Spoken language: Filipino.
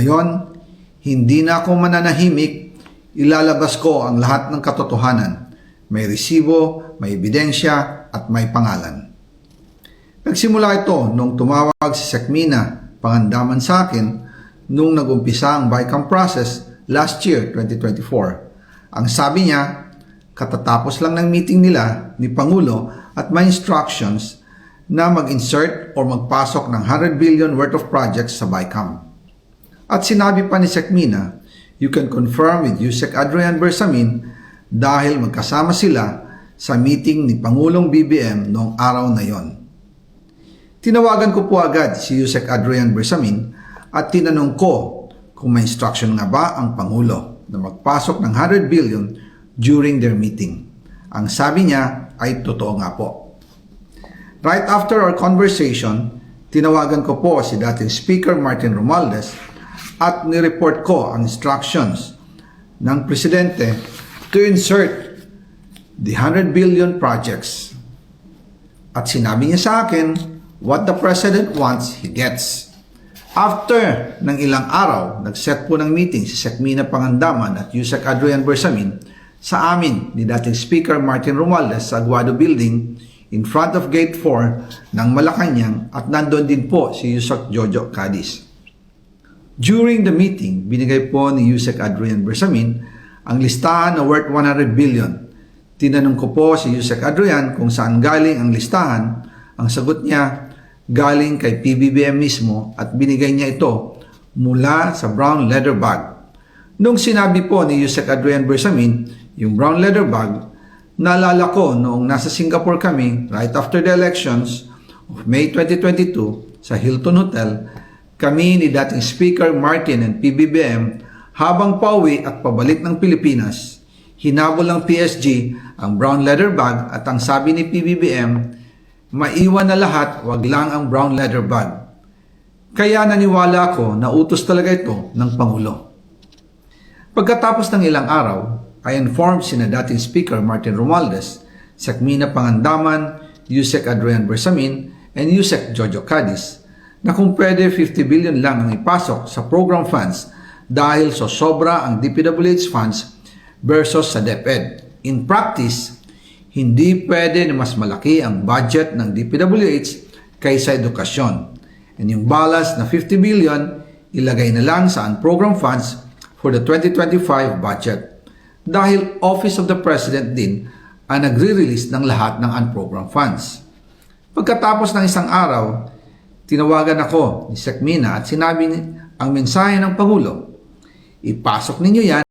Ngayon, hindi na ako mananahimik, ilalabas ko ang lahat ng katotohanan. May resibo, may ebidensya, at may pangalan. Nagsimula ito nung tumawag si Sekmina, pangandaman sa akin, nung nagumpisa ang BICAM process last year, 2024. Ang sabi niya, katatapos lang ng meeting nila ni Pangulo at may instructions na mag-insert or magpasok ng 100 billion worth of projects sa BICAM. At sinabi pa ni Sekmina, you can confirm with Yusek Adrian Bersamin dahil magkasama sila sa meeting ni Pangulong BBM noong araw na yon. Tinawagan ko po agad si Yusek Adrian Bersamin at tinanong ko kung may instruction nga ba ang Pangulo na magpasok ng 100 billion during their meeting. Ang sabi niya ay totoo nga po. Right after our conversation, tinawagan ko po si dating Speaker Martin Romualdez at nireport ko ang instructions ng Presidente to insert the 100 billion projects. At sinabi niya sa akin, what the President wants, he gets. After ng ilang araw, nag-set po ng meeting si Sekmina Pangandaman at Yusek Adrian Bersamin sa amin ni dating Speaker Martin Romualdez sa Aguado Building in front of Gate 4 ng Malacanang at nandun din po si Yusek Jojo Cadiz. During the meeting, binigay po ni Yusek Adrian Bersamin ang listahan na worth 100 billion. Tinanong ko po si Yusek Adrian kung saan galing ang listahan. Ang sagot niya, galing kay PBBM mismo at binigay niya ito mula sa brown leather bag. Nung sinabi po ni Yusek Adrian Bersamin, yung brown leather bag, naalala ko noong nasa Singapore kami right after the elections of May 2022 sa Hilton Hotel, kami ni dating Speaker Martin and PBBM habang pauwi at pabalik ng Pilipinas, hinabol ng PSG ang brown leather bag at ang sabi ni PBBM, maiwan na lahat, wag lang ang brown leather bag. Kaya naniwala ako na utos talaga ito ng Pangulo. Pagkatapos ng ilang araw, I informed sina dating Speaker Martin Romualdez, Sakmina Pangandaman, Yusek Adrian Bersamin, and Yusek Jojo Cadiz na kung pwede 50 billion lang ang ipasok sa program funds dahil so sobra ang DPWH funds versus sa DepEd. In practice, hindi pwede na mas malaki ang budget ng DPWH kaysa edukasyon. And yung balance na 50 billion, ilagay na lang sa program funds for the 2025 budget. Dahil Office of the President din ang nagre-release ng lahat ng unprogram funds. Pagkatapos ng isang araw, tinawagan ako ni Sekmina at sinabi ang mensahe ng Pangulo. Ipasok ninyo yan